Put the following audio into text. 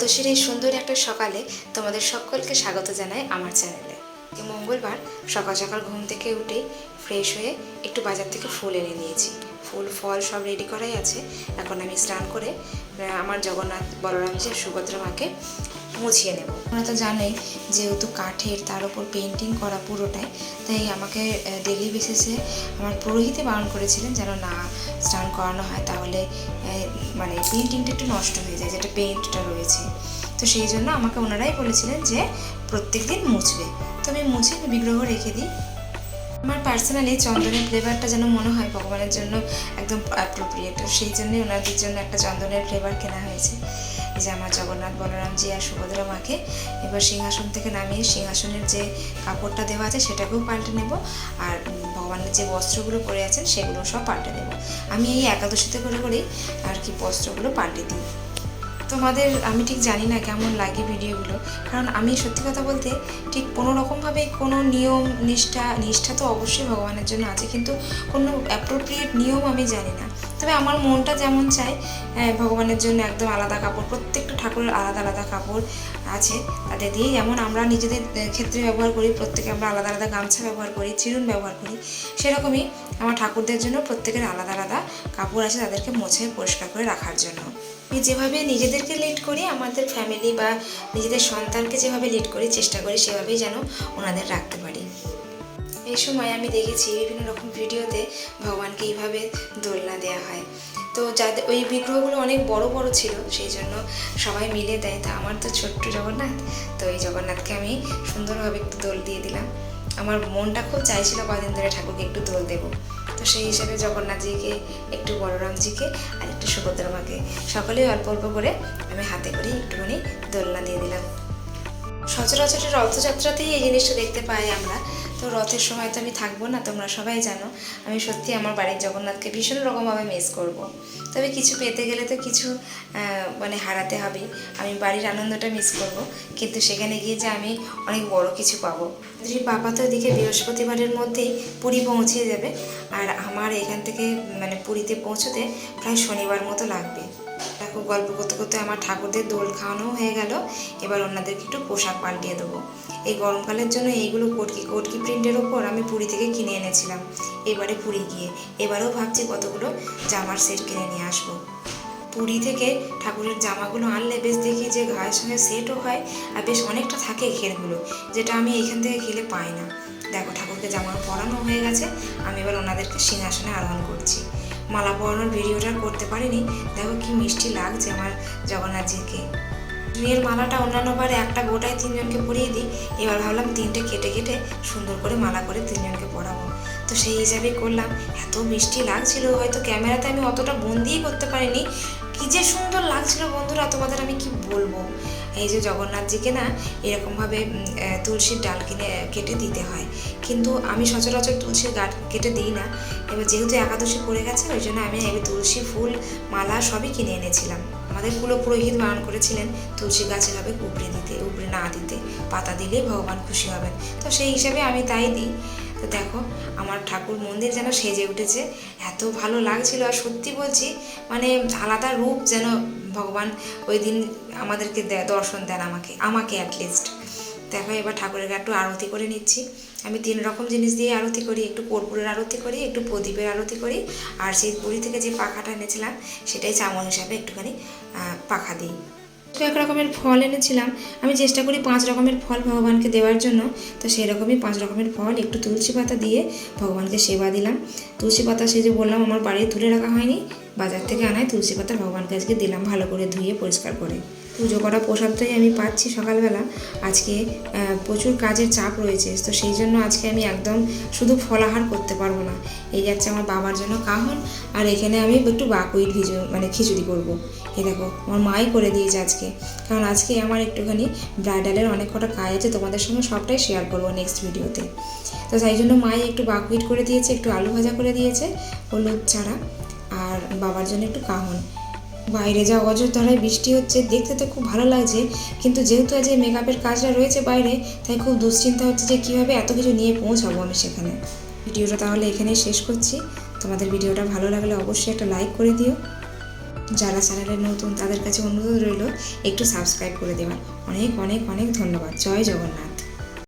একাদশীর এই সুন্দর একটা সকালে তোমাদের সকলকে স্বাগত জানাই আমার চ্যানেলে। মঙ্গলবার সকাল সকাল ঘুম থেকে উঠে ফ্রেশ হয়ে একটু বাজার থেকে ফুল এনে নিয়েছি। ফুল, ফল সব রেডি করাই আছে। এখন আমি স্নান করে আমার জগন্নাথ বলরামজি আর সুভদ্রা মাকে মুছিয়ে নেব। তোমরা তো জানোই যেহেতু কাঠের, তার উপর পেন্টিং করা পুরোটাই, তাই আমাকে ডেলি বেসিসে আমার পুরোহিতে বারণ করেছিলেন যেন না, স্নান করানো হয় তাহলে মানে পেন্টিংটা একটু নষ্ট হয়ে যায়, যেটা পেইন্টটা রয়েছে। তো সেই জন্য আমাকে ওনারাই বলেছিলেন যে, প্রত্যেক দিন মুছবে। তো আমি মুছে বিগ্রহ রেখে দিই। আমার পার্সোনালি চন্দনের ফ্লেভারটা যেন মনে হয় ভগবানের জন্য একদম অ্যাপ্রোপ্রিয়েট সেই জন্যই ওনাদের জন্য একটা চন্দনের ফ্লেভার কেনা হয়েছে। এই যে আমার জগন্নাথ বলরামজি আর সুভদ্রা মাকে এবার সিংহাসন থেকে নামিয়ে সিংহাসনের যে কাপড়টা দেওয়া আছে সেটাকেও পাল্টে নেব আর ভগবানের যে বস্ত্রগুলো পরে আছেন সেগুলো সব পাল্টে নেব আমি এই একাদশীতে করে করেই আর কি বস্ত্রগুলো পাল্টে দিই। তোমাদের আমি ঠিক জানি না কেমন লাগে ভিডিওগুলো, কারণ আমি সত্যি কথা বলতে ঠিক কোনো রকমভাবে কোনো নিয়ম, নিষ্ঠা নিষ্ঠা তো অবশ্যই ভগবানের জন্য আছে, কিন্তু কোনো অ্যাপ্রোপ্রিয়েট নিয়ম আমি জানি না। তবে আমার মনটা যেমন আহ, ভগবানের জন্য একদম আলাদা কাপড় প্রত্যেকটা ঠাকুরের আলাদা আলাদা কাপড় আছে তাদের দিয়ে যেমন আমরা নিজেদের ক্ষেত্রে ব্যবহার করি প্রত্যেকে আমরা আলাদা আলাদা গামছা ব্যবহার করি চিরুন ব্যবহার করি সেরকমই আমার ঠাকুরদের জন্য প্রত্যেকের আলাদা আলাদা কাপড় আছে তাদেরকে মুছে পরিষ্কার করে রাখার জন্য। আমি যেভাবে নিজেদেরকে লিড করি আমাদের ফ্যামিলি বা নিজেদের সন্তানকে যেভাবে লিড করি চেষ্টা করি সেভাবেই যেন ওনাদের রাখতে পারি। এই সময় আমি দেখেছি বিভিন্ন রকম ভিডিওতে ভগবানকে এইভাবে দোলনা দেওয়া হয়। তো যাদের, ওই বিগ্রহগুলো অনেক বড় বড় ছিল, সেই জন্য সবাই মিলে দেয়। তা আমার তো ছোট্ট জগন্নাথ, তো এই জগন্নাথকে আমি সুন্দরভাবে একটু দোল দিয়ে দিলাম। আমার মনটা খুব চাইছিল কদিন ধরে ঠাকুরকে একটু দোল দেবো। তো সেই হিসাবে জগন্নাথজিকে, একটু বলরামজিকে আর একটু সুভদ্রা মাকে সকলেই অল্প অল্প করে আমি হাতে করে একটুখানি দোলনা দিয়ে দিলাম। সচরাচর রথযাত্রাতেই এই জিনিসটা দেখতে পাই আমরা তো রথের সময় তো আমি থাকব না, তোমরা সবাই জানো। আমি সত্যি আমার বাড়ির জগন্নাথকে ভীষণ রকমভাবে মিস করব। তবে কিছু পেতে গেলে তো কিছু মানে হারাতে হবে আমি বাড়ির আনন্দটা মিস করব, কিন্তু সেখানে গিয়ে যে আমি অনেক বড় কিছু পাবো। যদি বাবা তো এদিকে বৃহস্পতিবারের মধ্যেই পুরী পৌঁছে যাবে, আর আমার এখান থেকে মানে পুরীতে পৌঁছতে প্রায় শনিবার মতো লাগবে। দেখো গল্প করতে করতে আমার ঠাকুরদের দোল খাওয়ানো হয়ে গেল। এবার ওনাদেরকে একটু পোশাক পাল্টিয়ে দেবো। এই গরমকালের জন্য এইগুলো কটকি কটকি প্রিন্টের ওপর আমি পুরী থেকে কিনে এনেছিলাম। এবারে পুরী গিয়ে এবারেও ভাবছি কতগুলো জামার সেট কিনে নিয়ে আসব। পুরী থেকে ঠাকুরের জামাগুলো আনলে বেশ দেখি যে ঘায়ের সঙ্গে সেটও হয় আর বেশ অনেকটা থাকে ঘেরগুলো, যেটা আমি এখান থেকে গেলে পাই না। দেখো, ঠাকুরকে জামা পরানো হয়ে গেছে। আমি এবার ওনাদেরকে সিংহাসনে আরোহণ করছি। মালা পরানোর ভিডিওটা করতে পারিনি। দেখো কি মিষ্টি লাগছে আমার জগন্নাথজিকে। বিয়ের মালাটা অন্যান্য বারে একটা গোটায় তিনজনকে পরিয়ে দিই। এবার ভাবলাম তিনটে কেটে কেটে সুন্দর করে মালা করে তিনজনকে পরাবো। তো সেই হিসাবেই করলাম। এত মিষ্টি লাগছিল, হয়তো ক্যামেরাতে আমি অতটা বন্দিই করতে পারিনি। কি যে সুন্দর লাগছিল বন্ধুরা, তোমাদের আমি কি বলব? এই যে জগন্নাথজিকে না এরকমভাবে তুলসীর ডাল কিনে, কেটে দিতে হয়। কিন্তু আমি সচরাচর তুলসীর গাছ কেটে দিই না। এবার যেহেতু একাদশী পড়ে গেছে, ওই জন্য আমি তুলসী ফুল, মালা সবই কিনে এনেছিলাম। আমাদের কুলো পুরোহিত বারণ করেছিলেন তুলসী গাছের হবে উপড়ে দিতে, উপড়ে না দিতে, পাতা দিলেই ভগবান খুশি হবেন। তো সেই হিসাবে আমি তাই দিই। তো দেখো, আমার ঠাকুর মন্দির যেন সেজে উঠেছে। এত ভালো লাগছিল আর সত্যি বলছি মানে আলাদা রূপ যেন ভগবান ওই দিন আমাদেরকে দর্শন দেন আমাকে আমাকে অ্যাটলিস্ট দেখো, এবার ঠাকুরের একটু আরতি করে নিচ্ছি। আমি তিন রকম জিনিস দিয়ে আরতি করি, একটু কর্পূরের আরতি করি, একটু প্রদীপের আরতি করি, আর সেই পুরী থেকে যে পাখাটা এনেছিলাম, সেটাই চামচ হিসাবে একটুখানি পাখা দিই। এক রকমের ফল এনেছিলাম। আমি চেষ্টা করি পাঁচ রকমের ফল ভগবানকে দেওয়ার জন্য। তো সেই রকমই পাঁচ রকমের ফল, একটু তুলসী পাতা দিয়ে ভগবানকে সেবা দিলাম। তুলসী পাতা সে যে বললাম, আমার বাড়ি তুলে রাখা হয়নি। বাজার থেকে আনায় তুলসী পাতা ভগবানকে আজকে দিলাম, ভালো করে ধুয়ে পরিষ্কার করে। পুজো করা প্রসাদটাই আমি পাচ্ছি সকালবেলা। আজকে প্রচুর কাজের চাপ রয়েছে, তো সেই জন্য আজকে আমি একদম শুধু ফলাহার করতে পারব না। এই যাচ্ছে আমার বাবার জন্য কাহন, আর এখানে আমি একটু বাকুইট ভিজো মানে খিচুড়ি করব। এই দেখো, আমার মাই করে দিয়েছে আজকে। কারণ আজকে আমার একটুখানি ব্রাইডালের অনেক কটা কাজ আছে, তোমাদের সঙ্গে সবটাই শেয়ার করব নেক্সট ভিডিওতে তো। তাই জন্য মাই একটু বাকুইট করে দিয়েছে, একটু আলু ভাজা করে দিয়েছে, হলুদ ছাড়া আর বাবার জন্য একটু কাহন। বাইরে যা অযোধ্যায় বৃষ্টি হচ্ছে, দেখতে তো খুব ভালো লাগছে, কিন্তু যেহেতু আজ এই মেকআপের কাজটা রয়েছে বাইরে, তাই খুব দুশ্চিন্তা হচ্ছে যে কীভাবে এত কিছু নিয়ে পৌঁছাবো আমি সেখানে। ভিডিওটা তাহলে এখানেই শেষ করছি। তোমাদের ভিডিওটা ভালো লাগলে অবশ্যই একটা লাইক করে দিও। যারা চ্যানেলে নতুন, তাদের কাছে অনুরোধ রইল, একটু সাবস্ক্রাইব করে দেওয়ার অনেক অনেক অনেক ধন্যবাদ। জয় জগন্নাথ।